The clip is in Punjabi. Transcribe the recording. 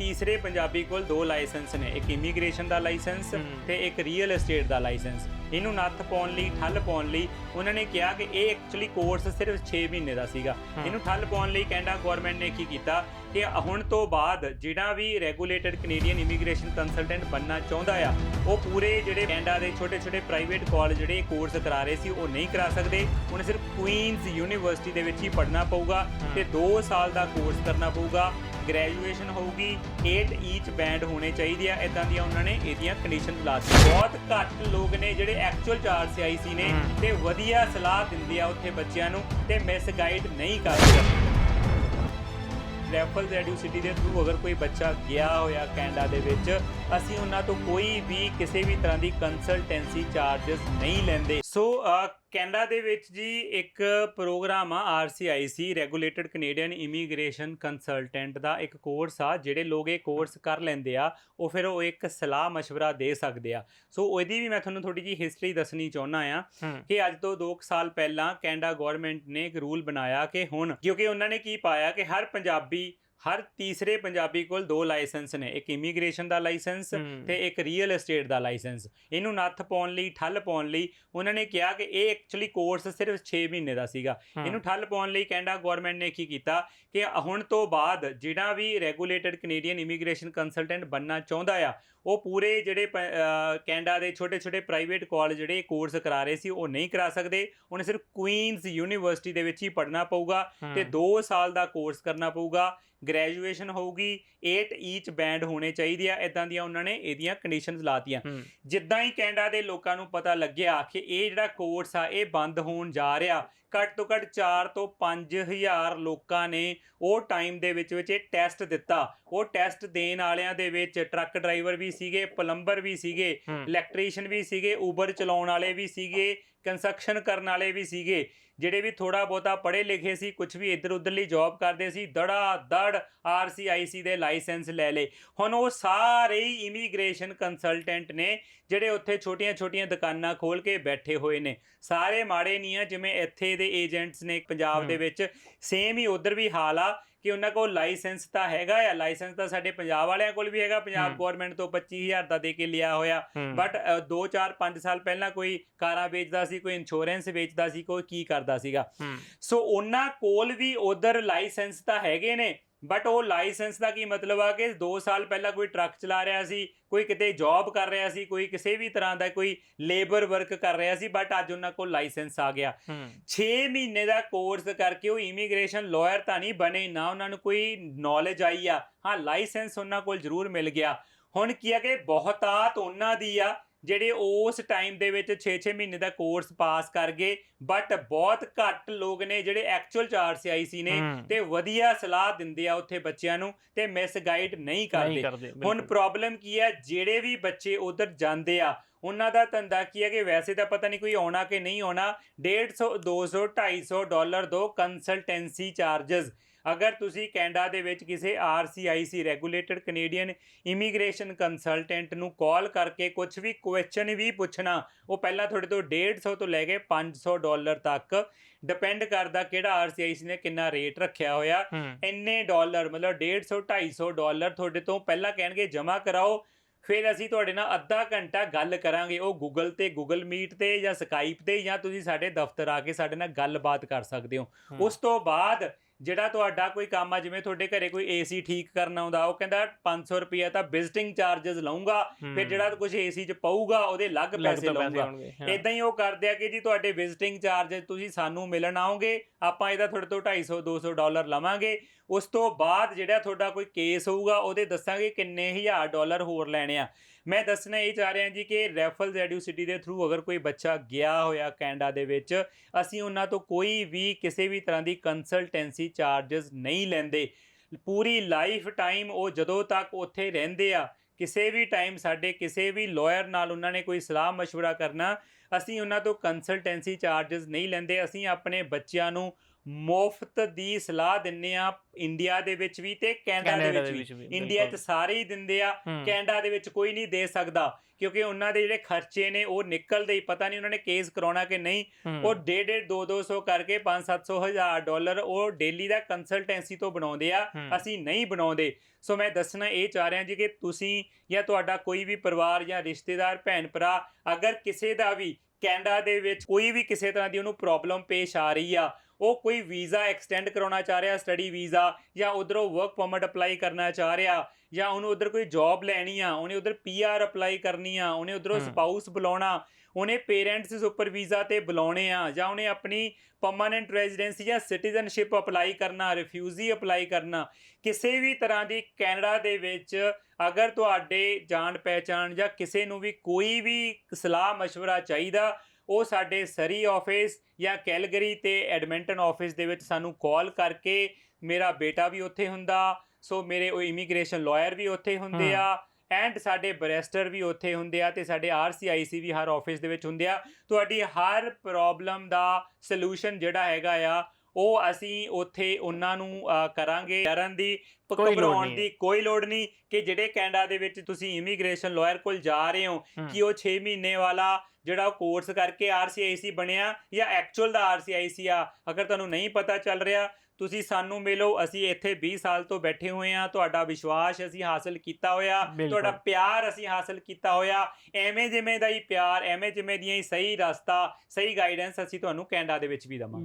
ਤੀਸਰੇ ਪੰਜਾਬੀ ਕੋਲ ਦੋ ਲਾਇਸੈਂਸ ਨੇ ਇੱਕ ਇਮੀਗ੍ਰੇਸ਼ਨ ਦਾ ਲਾਇਸੈਂਸ। ਤੇ ਇੱਕ ਰੀਅਲ ਏਸਟੇਟ ਦਾ ਲਾਇਸੈਂਸ ਇਹਨੂੰ ਨੱਥ ਪਾਉਣ ਲਈ ਠੱਲ ਪਾਉਣ ਲਈ ਉਹਨਾਂ ਨੇ ਕਿਹਾ ਕਿ ਇਹ ਐਕਚੁਅਲੀ ਕੋਰਸ ਸਿਰਫ 6 ਮਹੀਨੇ ਦਾ ਸੀਗਾ। ਇਹਨੂੰ ਠੱਲ ਪਾਉਣ ਲਈ ਕੈਨੇਡਾ ਗਵਰਨਮੈਂਟ ਨੇ ਕੀ ਕੀਤਾ ਕਿ ਹੁਣ ਤੋਂ ਬਾਅਦ ਜਿਹੜਾ ਵੀ ਰੈਗੂਲੇਟਡ ਕੈਨੇਡੀਅਨ ਇਮੀਗ੍ਰੇਸ਼ਨ ਕੰਸਲਟੈਂਟ ਬੰਨਣਾ ਚਾਹੁੰਦਾ ਆ ਉਹ ਪੂਰੇ ਜਿਹੜੇ ਕੈਨੇਡਾ ਦੇ ਛੋਟੇ-ਛੋਟੇ ਪ੍ਰਾਈਵੇਟ ਕਾਲਜ ਜਿਹੜੇ ਕੋਰਸ ਕਰਾ ਰਹੇ ਸੀ ਉਹ ਨਹੀਂ ਕਰਾ ਸਕਦੇ ਉਹਨੇ ਸਿਰਫ ਕੁਈਨਜ਼ ਯੂਨੀਵਰਸਿਟੀ ਦੇ ਵਿੱਚ ਹੀ ਪੜ੍ਹਨਾ ਪਊਗਾ। ਤੇ 2 ਸਾਲ ਦਾ ਕੋਰਸ ਕਰਨਾ ਪਊਗਾ ਗ੍ਰੈਜੂਏਸ਼ਨ ਹੋਊਗੀ 8 ਈਚ ਬੈਂਡ ਹੋਣੇ ਚਾਹੀਦੇ ਆ ਇਦਾਂ ਦੀਆਂ ਉਹਨਾਂ ਨੇ ਇਹਦੀਆਂ ਕੰਡੀਸ਼ਨ ਲਾਤੀ ਬਹੁਤ ਘੱਟ ਲੋਕ ਨੇ ਜਿਹੜੇ ਐਕਚੁਅਲ ਚਾਰਜ ਆਈਸੀ ਨੇ। ਤੇ ਵਧੀਆ ਸਲਾਹ ਦਿੰਦੇ ਆ ਉੱਥੇ ਬੱਚਿਆਂ ਨੂੰ ਤੇ ਮਿਸ ਗਾਈਡ ਨਹੀਂ ਕਰਦੇ ਰੈਫਲਸ ਐਡੂਸਿਟੀ ਦੇ ਥਰੂ ਅਗਰ ਕੋਈ ਬੱਚਾ ਗਿਆ ਹੋਇਆ ਕੈਨੇਡਾ ਦੇ ਵਿੱਚ ਅਸੀਂ ਉਹਨਾਂ ਤੋਂ ਕੋਈ ਵੀ ਕਿਸੇ ਵੀ ਤਰ੍ਹਾਂ ਦੀ ਕੰਸਲਟੈਂਸੀ ਚਾਰजेस ਨਹੀਂ ਲੈਂਦੇ। ਸੋ ਕੈਨੇਡਾ ਦੇ ਵਿੱਚ ਜੀ ਇੱਕ ਪ੍ਰੋਗਰਾਮ ਆ RCIC regulated Canadian immigration consultant ਦਾ ਇੱਕ ਕੋਰਸ ਆ ਜਿਹੜੇ ਲੋਕ ਇਹ ਕੋਰਸ ਕਰ ਲੈਂਦੇ ਆ ਉਹ ਫਿਰ ਉਹ ਇੱਕ ਸਲਾਹ مشਵਰਾ ਦੇ ਸਕਦੇ ਆ। ਸੋ ਉਹਦੀ ਵੀ ਮੈਂ ਤੁਹਾਨੂੰ ਥੋੜੀ ਜੀ ਹਿਸਟਰੀ ਦੱਸਣੀ ਚਾਹੁੰਦਾ ਆ ਕਿ ਅੱਜ ਤੋਂ 2 ਸਾਲ ਪਹਿਲਾਂ ਕੈਨੇਡਾ ਗਵਰਨਮੈਂਟ ਨੇ ਇੱਕ ਰੂਲ ਬਣਾਇਆ ਕਿ ਹੁਣ ਕਿਉਂਕਿ ਉਹਨਾਂ ਨੇ ਕੀ ਪਾਇਆ ਕਿ ਹਰ ਪੰਜਾਬੀ ਹਰ ਤੀਸਰੇ ਪੰਜਾਬੀ ਕੋਲ ਦੋ ਲਾਇਸੈਂਸ ਨੇ ਇੱਕ ਇਮੀਗ੍ਰੇਸ਼ਨ ਦਾ ਲਾਇਸੈਂਸ। ਤੇ ਇੱਕ ਰੀਅਲ ਏਸਟੇਟ ਦਾ ਲਾਇਸੈਂਸ। ਇਹਨੂੰ ਨੱਥ ਪਾਉਣ ਲਈ ਠੱਲ ਪਾਉਣ ਲਈ ਉਹਨਾਂ ਨੇ ਕਿਹਾ ਕਿ ਇਹ ਐਕਚੁਅਲੀ ਕੋਰਸ ਸਿਰਫ 6 ਮਹੀਨੇ ਦਾ ਸੀਗਾ। ਇਹਨੂੰ ਠੱਲ ਪਾਉਣ ਲਈ ਕੈਨੇਡਾ ਗਵਰਨਮੈਂਟ ਨੇ ਕੀ ਕੀਤਾ ਕਿ ਹੁਣ ਤੋਂ ਬਾਅਦ ਜਿਹੜਾ ਵੀ ਰੈਗੂਲੇਟਡ ਕੈਨੇਡੀਅਨ ਇਮੀਗ੍ਰੇਸ਼ਨ ਕੰਸਲਟੈਂਟ ਬੰਨਣਾ ਚਾਹੁੰਦਾ ਆ ਉਹ ਪੂਰੇ ਜਿਹੜੇ ਕੈਨੇਡਾ ਦੇ ਛੋਟੇ-ਛੋਟੇ ਪ੍ਰਾਈਵੇਟ ਕਾਲਜ ਜਿਹੜੇ ਕੋਰਸ ਕਰਾ ਰਹੇ ਸੀ ਉਹ ਨਹੀਂ ਕਰਾ ਸਕਦੇ। ਉਹਨੇ ਸਿਰਫ ਕੁਈਨਜ਼ ਯੂਨੀਵਰਸਿਟੀ ਦੇ ਵਿੱਚ ਹੀ ਪੜ੍ਹਨਾ ਪਊਗਾ ਤੇ 2 ਸਾਲ ਦਾ ਕੋਰਸ ਕਰਨਾ ਪਊਗਾ। ਗ੍ਰੈਜੂਏਸ਼ਨ ਹੋਊਗੀ 8 ਈਚ ਬੈਂਡ ਹੋਣੇ ਚਾਹੀਦੇ ਆ ਇਦਾਂ ਦੀਆਂ ਉਹਨਾਂ ਨੇ ਇਹਦੀਆਂ ਕੰਡੀਸ਼ਨਸ ਲਾਤੀਆਂ। ਜਿੱਦਾਂ ਹੀ ਕੈਨੇਡਾ ਦੇ ਲੋਕਾਂ ਨੂੰ ਪਤਾ ਲੱਗਿਆ ਕਿ ਇਹ ਜਿਹੜਾ ਕੋਰਸ ਆ ਇਹ ਬੰਦ ਹੋਣ ਜਾ ਰਿਹਾ ਘੱਟ ਤੋਂ ਘੱਟ 4 ਤੋਂ 5000 ਲੋਕਾਂ ਨੇ ਉਹ ਟਾਈਮ ਦੇ ਵਿੱਚ ਵਿੱਚ ਇਹ ਟੈਸਟ ਦਿੱਤਾ। ਉਹ ਟੈਸਟ ਦੇਣ ਵਾਲਿਆਂ ਦੇ ਵਿੱਚ ਟਰੱਕ ਡਰਾਈਵਰ ਵੀ ਸੀਗੇ ਪਲੰਬਰ ਵੀ ਸੀਗੇ ਇਲੈਕਟ੍ਰੀਸ਼ੀਅਨ ਵੀ ਸੀਗੇ ਊਬਰ ਚਲਾਉਣ ਵਾਲੇ ਵੀ ਸੀਗੇ ਕੰਸਟਰਕਸ਼ਨ ਕਰਨ ਵਾਲੇ ਵੀ ਸੀਗੇ ਜਿਹੜੇ ਵੀ ਥੋੜਾ ਬਹੁਤਾ ਪੜ੍ਹੇ ਲਿਖੇ ਸੀ ਕੁਝ ਵੀ ਇੱਧਰ ਉੱਧਰਲੀ ਜੌਬ ਕਰਦੇ ਸੀ ਦੜਾ ਦੜ ਆਰਸੀਆਈਸੀ ਦੇ ਲਾਇਸੈਂਸ ਲੈ ਲੇ ਹੁਣ ਉਹ ਸਾਰੇ ਹੀ ਇਮੀਗ੍ਰੇਸ਼ਨ ਕੰਸਲਟੈਂਟ ਨੇ ਜਿਹੜੇ ਉੱਥੇ ਛੋਟੀਆਂ-ਛੋਟੀਆਂ ਦੁਕਾਨਾਂ ਖੋਲ ਕੇ ਬੈਠੇ ਹੋਏ ਨੇ। ਸਾਰੇ ਮਾੜੇ ਨਹੀਂ ਆ ਜਿਵੇਂ ਇੱਥੇ ਦੇ ਏਜੰਟਸ ਨੇ ਪੰਜਾਬ ਦੇ। ਵਿੱਚ ਸੇਮ ਹੀ ਉਧਰ ਵੀ ਹਾਲ ਆ। ਕਿ ਉਹਨਾਂ ਕੋਲ ਲਾਇਸੈਂਸ ਤਾਂ ਹੈਗਾ ਆ ਲਾਇਸੈਂਸ ਤਾਂ ਸਾਡੇ ਪੰਜਾਬ ਵਾਲਿਆਂ ਕੋਲ ਵੀ ਹੈਗਾ ਪੰਜਾਬ। ਗਵਰਨਮੈਂਟ ਤੋਂ 25000 ਦਾ ਦੇ ਕੇ ਲਿਆ ਹੋਇਆ। ਬਟ 2 4 5 ਸਾਲ ਪਹਿਲਾਂ ਕੋਈ ਕਾਰਾਂ ਵੇਚਦਾ ਸੀ ਕੋਈ ਇੰਸ਼ੋਰੈਂਸ ਵੇਚਦਾ ਸੀ ਕੋਈ ਕੀ ਕਰਦਾ ਸੀਗਾ ਸੋ ਉਹਨਾਂ ਕੋਲ ਵੀ ਉਧਰ ਲਾਇਸੈਂਸ ਤਾਂ ਹੈਗੇ ਨੇ ਬਟ ਉਹ ਲਾਇਸੈਂਸ ਦਾ ਕੀ ਮਤਲਬ ਆ ਕਿ 2 ਸਾਲ ਪਹਿਲਾਂ ਕੋਈ ਟਰੱਕ ਚਲਾ ਰਿਹਾ ਸੀ ਕੋਈ ਕਿਤੇ ਜੌਬ ਕਰ ਰਿਹਾ ਸੀ ਕੋਈ ਕਿਸੇ ਵੀ ਤਰ੍ਹਾਂ ਦਾ ਕੋਈ ਲੇਬਰ ਵਰਕ ਕਰ ਰਿਹਾ ਸੀ ਬਟ ਅੱਜ ਉਹਨਾਂ ਕੋਲ ਲਾਇਸੈਂਸ ਆ ਗਿਆ। ਹੂੰ। 6 ਮਹੀਨੇ ਦਾ ਕੋਰਸ ਕਰਕੇ ਉਹ ਇਮੀਗ੍ਰੇਸ਼ਨ ਲਾਇਰ ਤਾਂ ਨਹੀਂ ਬਣੇ ਨਾ ਉਹਨਾਂ ਨੂੰ ਕੋਈ ਨੌਲੇਜ ਆਈ ਆ। ਹਾਂ ਲਾਇਸੈਂਸ ਉਹਨਾਂ ਕੋਲ ਜ਼ਰੂਰ ਮਿਲ ਗਿਆ। ਹੁਣ ਕੀ ਆ ਕਿ ਬਹੁਤਾਤ ਉਹਨਾਂ ਦੀ ਆ ਜਿਹੜੇ ਉਸ ਟਾਈਮ ਦੇ ਵਿੱਚ 6-6 ਮਹੀਨੇ ਦਾ ਕੋਰਸ ਪਾਸ ਕਰ ਗਏ ਬਟ ਬਹੁਤ ਘੱਟ ਲੋਕ ਨੇ ਜਿਹੜੇ ਐਕਚੁਅਲ ਚਾਰਜ ਆਈ ਸੀ ਨੇ। ਤੇ ਵਧੀਆ ਸਲਾਹ ਦਿੰਦੇ ਆ ਉੱਥੇ ਬੱਚਿਆਂ ਨੂੰ ਤੇ ਮਿਸ ਗਾਈਡ ਨਹੀਂ ਕਰਦੇ ਹੁਣ। ਪ੍ਰੋਬਲਮ ਕੀ ਹੈ ਜਿਹੜੇ ਵੀ ਬੱਚੇ ਉਧਰ ਜਾਂਦੇ ਆ ਉਹਨਾਂ ਦਾ ਧੰਦਾ ਕੀ ਹੈ ਕਿ ਵੈਸੇ ਤਾਂ ਪਤਾ ਨਹੀਂ ਕੋਈ ਆਉਣਾ ਕਿ ਨਹੀਂ ਆਉਣਾ 150 200 250 ਡਾਲਰ ਦੋ ਕੰਸਲਟੈਂਸੀ ਚਾਰजेस ਅਗਰ ਤੁਸੀਂ ਕੈਨੇਡਾ ਦੇ ਵਿੱਚ ਕਿਸੇ RCIC regulated Canadian immigration consultant ਨੂੰ ਕਾਲ ਕਰਕੇ ਕੁਝ ਵੀ ਕੁਐਸਚਨ ਵੀ ਪੁੱਛਣਾ ਉਹ ਪਹਿਲਾਂ ਤੁਹਾਡੇ ਤੋਂ 150 ਤੋਂ ਲੈ ਕੇ 500 ਡਾਲਰ ਤੱਕ ਡਿਪੈਂਡ ਕਰਦਾ ਕਿਹੜਾ RCIC ਨੇ ਕਿੰਨਾ ਰੇਟ ਰੱਖਿਆ ਹੋਇਆ। ਇੰਨੇ ਡਾਲਰ ਮਤਲਬ 150 250 ਡਾਲਰ ਤੁਹਾਡੇ ਤੋਂ ਪਹਿਲਾਂ ਕਹਿਣਗੇ ਜਮ੍ਹਾਂ ਕਰਾਓ। ਫਿਰ ਅਸੀਂ ਤੁਹਾਡੇ ਨਾਲ ਅੱਧਾ ਘੰਟਾ ਗੱਲ ਕਰਾਂਗੇ ਉਹ ਗੂਗਲ ਤੇ ਗੂਗਲ ਮੀਟ ਤੇ ਜਾਂ ਸਕਾਈਪ ਤੇ ਜਾਂ ਤੁਸੀਂ ਸਾਡੇ ਦਫ਼ਤਰ ਆ ਕੇ ਸਾਡੇ ਨਾਲ ਗੱਲਬਾਤ ਕਰ ਸਕਦੇ ਹੂੰ। ਉਸ ਤੋਂ ਬਾਅਦ ਜਿਹੜਾ ਤੁਹਾਡਾ ਕੋਈ ਕੰਮ ਆ ਜਿਵੇਂ ਤੁਹਾਡੇ ਘਰੇ ਕੋਈ ਏਸੀ ਠੀਕ ਕਰਨ ਆਉਂਦਾ ਉਹ ਕਹਿੰਦਾ 500 ਰੁਪਏ ਤਾਂ ਵਿਜ਼ਟਿੰਗ ਚਾਰजेस ਲਾਉਂਗਾ ਫਿਰ ਜਿਹੜਾ ਕੁਝ ਏਸੀ 'ਚ ਪਊਗਾ ਉਹਦੇ ਅਲੱਗ ਪੈਸੇ ਲਾਉਂਗਾ ਇਦਾਂ ਹੀ। ਉਹ ਕਰਦੇ ਆ ਕਿ ਜੀ ਤੁਹਾਡੇ ਵਿਜ਼ਿਟਿੰਗ ਚਾਰजेस ਤੁਸੀਂ ਸਾਨੂੰ ਮਿਲਣ ਆਉਂਗੇ ਆਪਾਂ ਇਹਦਾ ਤੁਹਾਡੇ ਤੋਂ 250 200 ਡਾਲਰ ਲਵਾਂਗੇ। ਉਸ ਤੋਂ ਬਾਅਦ ਜਿਹੜਾ ਤੁਹਾਡਾ ਕੋਈ ਕੇਸ ਹੋਊਗਾ ਉਹਦੇ ਦੱਸਾਂਗੇ ਕਿੰਨੇ ਹਜ਼ਾਰ ਡਾਲਰ ਹੋਰ ਲੈਣੇ ਆ। ਮੈਂ ਦੱਸਣਾ ਇਹ ਚਾਹ ਰਿਹਾ ਜੀ ਕਿ ਰੈਫਲਸ ਸਿਟੀ ਦੇ ਥਰੂ ਅਗਰ ਕੋਈ ਬੱਚਾ ਗਿਆ ਹੋਇਆ ਕੈਨੇਡਾ ਦੇ ਵਿੱਚ ਅਸੀਂ ਉਹਨਾਂ ਤੋਂ ਕੋਈ ਵੀ ਕਿਸੇ ਵੀ ਤਰ੍ਹਾਂ ਦੀ ਕੰਸਲਟੈਂਸੀ ਚਾਰजेस ਨਹੀਂ ਲੈਂਦੇ। ਪੂਰੀ ਲਾਈਫ ਟਾਈਮ ਉਹ ਜਦੋਂ ਤੱਕ ਉੱਥੇ ਰਹਿੰਦੇ ਆ, ਕਿਸੇ ਵੀ ਟਾਈਮ ਸਾਡੇ ਕਿਸੇ ਵੀ ਲਾਇਰ ਨਾਲ ਉਹਨਾਂ ਨੇ ਕੋਈ ਸਲਾਹ مشورہ ਕਰਨਾ, ਅਸੀਂ ਉਹਨਾਂ ਤੋਂ ਕੰਸਲਟੈਂਸੀ ਚਾਰजेस ਨਹੀਂ ਲੈਂਦੇ, ਅਸੀਂ ਆਪਣੇ ਬੱਚਿਆਂ ਨੂੰ ਮੁਫਤ ਦੀ ਸਲਾਹ ਦਿੰਨੇ ਆ ਇੰਡੀਆ ਦੇ ਵਿੱਚ ਵੀ ਤੇ ਕੈਨੇਡਾ ਦੇ ਵਿੱਚ ਵੀ ਇੰਡੀਆ 'ਚ। ਸਾਰੇ ਹੀ ਦਿੰਦੇ ਆ ਕੈਨੇਡਾ ਦੇ ਵਿੱਚ ਕੋਈ ਨਹੀਂ ਦੇ ਸਕਦਾ ਕਿਉਂਕਿ ਉਹਨਾਂ ਦੇ ਜਿਹੜੇ ਖਰਚੇ ਨੇ ਉਹ ਨਿਕਲਦੇ ਹੀ ਪਤਾ ਨਹੀਂ ਉਹਨਾਂ ਨੇ ਕੇਸ ਕਰਾਉਣਾ ਕਿ ਨਹੀਂ। ਉਹ ਡੇਢ ਡੇਢ 2 200 ਕਰਕੇ 5 700 ਹਜ਼ਾਰ ਡਾਲਰ ਉਹ ਡੇਲੀ ਦਾ ਕੰਸਲਟੈਂਸੀ ਤੋਂ ਬਣਾਉਂਦੇ ਆ ਅਸੀਂ ਨਹੀਂ ਬਣਾਉਂਦੇ। ਸੋ ਮੈਂ ਦੱਸਣਾ ਇਹ ਚਾਹ ਰਿਹਾ ਜੀ ਕਿ ਤੁਸੀਂ ਜਾਂ ਤੁਹਾਡਾ ਕੋਈ ਵੀ ਪਰਿਵਾਰ ਜਾਂ ਰਿਸ਼ਤੇਦਾਰ ਭੈਣ ਭਰਾ ਅਗਰ ਕਿਸੇ ਦਾ ਵੀ ਕੈਨੇਡਾ ਦੇ ਵਿੱਚ ਕੋਈ ਵੀ ਕਿਸੇ ਤਰ੍ਹਾਂ ਦੀ ਉਹਨੂੰ ਪ੍ਰੋਬਲਮ ਪੇਸ਼ ਆ ਰਹੀ ਆ ਉਹ ਕੋਈ ਵੀਜ਼ਾ ਐਕਸਟੈਂਡ ਕਰਾਉਣਾ ਚਾਹ ਰਿਹਾ ਸਟੱਡੀ ਵੀਜ਼ਾ ਜਾਂ ਉਧਰੋਂ ਵਰਕ ਪਰਮਿਟ ਅਪਲਾਈ ਕਰਨਾ ਚਾਹ ਰਿਹਾ ਜਾਂ ਉਹਨੂੰ ਉਧਰ ਕੋਈ ਜੌਬ ਲੈਣੀ ਆ ਉਹਨੇ ਉਧਰ ਪੀਆਰ ਅਪਲਾਈ ਕਰਨੀ ਆ ਉਹਨੇ ਉਧਰੋਂ ਹਮ। ਸਪਾਊਸ ਬੁਲਾਉਣਾ ਉਹਨੇ ਪੇਰੈਂਟਸ ਉੱਪਰ ਵੀਜ਼ਾ ਤੇ ਬੁਲਾਉਣੇ ਆ ਜਾਂ ਉਹਨੇ ਆਪਣੀ ਪਰਮਾਨੈਂਟ ਰੈਜ਼ੀਡੈਂਸੀ ਜਾਂ ਸਿਟੀਜ਼ਨਸ਼ਿਪ ਅਪਲਾਈ ਕਰਨਾ ਰਿਫਿਊਜੀ ਅਪਲਾਈ ਕਰਨਾ ਕਿਸੇ ਵੀ ਤਰ੍ਹਾਂ ਦੀ ਕੈਨੇਡਾ ਦੇ ਵਿੱਚ ਅਗਰ ਤੁਹਾਡੇ ਜਾਣ ਪਹਿਚਾਣ ਜਾਂ ਕਿਸੇ ਨੂੰ ਵੀ ਕੋਈ ਵੀ ਸਲਾਹ مشورہ ਚਾਹੀਦਾ ਉਹ ਸਾਡੇ ਸਰੀ ਆਫਿਸ ਜਾਂ ਕੈਲਗਰੀ ਤੇ ਐਡਮਿੰਟਨ ਆਫਿਸ ਦੇ ਵਿੱਚ ਸਾਨੂੰ ਕਾਲ ਕਰਕੇ ਮੇਰਾ ਬੇਟਾ ਵੀ ਉੱਥੇ ਹੁੰਦਾ ਸੋ ਮੇਰੇ ਉਹ ਇਮੀਗ੍ਰੇਸ਼ਨ ਲਾਇਰ ਵੀ ਉੱਥੇ ਹੁੰਦੇ। ਆ ਐਂਡ ਸਾਡੇ ਬਰੈਸਟਰ ਵੀ ਉੱਥੇ ਹੁੰਦੇ ਆ ਤੇ ਸਾਡੇ ਆਰਸੀਆਈਸੀ ਵੀ ਹਰ ਆਫਿਸ ਦੇ ਵਿੱਚ ਹੁੰਦੇ ਆ ਤੁਹਾਡੀ ਹਰ ਪ੍ਰੋਬਲਮ ਦਾ ਸੋਲੂਸ਼ਨ ਜਿਹੜਾ ਹੈਗਾ ਆ ਉਹ ਅਸੀਂ ਉੱਥੇ ਉਹਨਾਂ ਨੂੰ ਅ, ਕਰਾਂਗੇ। ਡਰਨ ਦੀ ਪ- ਕੋਈ ਲੋੜ ਘਬਰਾਉਣ ਨਹੀਂ। ਦੀ ਕੋਈ ਲੋੜ ਨਹੀਂ ਕਿ ਜਿਹੜੇ ਕੈਨੇਡਾ ਦੇ ਵਿੱਚ ਤੁਸੀਂ ਇਮੀਗ੍ਰੇਸ਼ਨ ਲਾਇਰ ਕੋਲ ਜਾ ਰਹੇ ਹੋ ਕਿ ਉਹ 6 ਮਹੀਨੇ ਵਾਲਾ ਜਿਹੜਾ ਕੋਰਸ ਕਰਕੇ ਆਰਸੀਆਈਸੀ ਬਣਿਆ ਜਾਂ ਐਕਚੁਅਲ ਦਾ ਆਰਸੀਆਈਸੀ ਆ ਅਗਰ ਤੁਹਾਨੂੰ ਨਹੀਂ ਪਤਾ ਚੱਲ ਰਿਹਾ ਤੁਸੀਂ ਸਾਨੂੰ ਮਿਲੋ। ਅਸੀਂ ਇੱਥੇ 20 ਸਾਲ ਤੋਂ ਬੈਠੇ ਹੋਏ ਆ ਤੁਹਾਡਾ ਵਿਸ਼ਵਾਸ ਅਸੀਂ ਹਾਸਲ ਕੀਤਾ ਹੋਇਆ ਬਿਲਕੁਲ। ਤੁਹਾਡਾ ਪਿਆਰ ਅਸੀਂ ਹਾਸਲ ਕੀਤਾ ਹੋਇਆ। ਐਵੇਂ ਜਿਵੇਂ ਦਾ ਹੀ ਪਿਆਰ ਐਵੇਂ ਜਿਵੇਂ ਦੀਆਂ ਹੀ ਸਹੀ ਰਸਤਾ ਸਹੀ ਗਾਈਡੈਂਸ ਅਸੀਂ ਤੁਹਾਨੂੰ ਕੈਨੇਡਾ ਦੇ ਵਿੱਚ ਵੀ ਦਵਾਂਗੇ।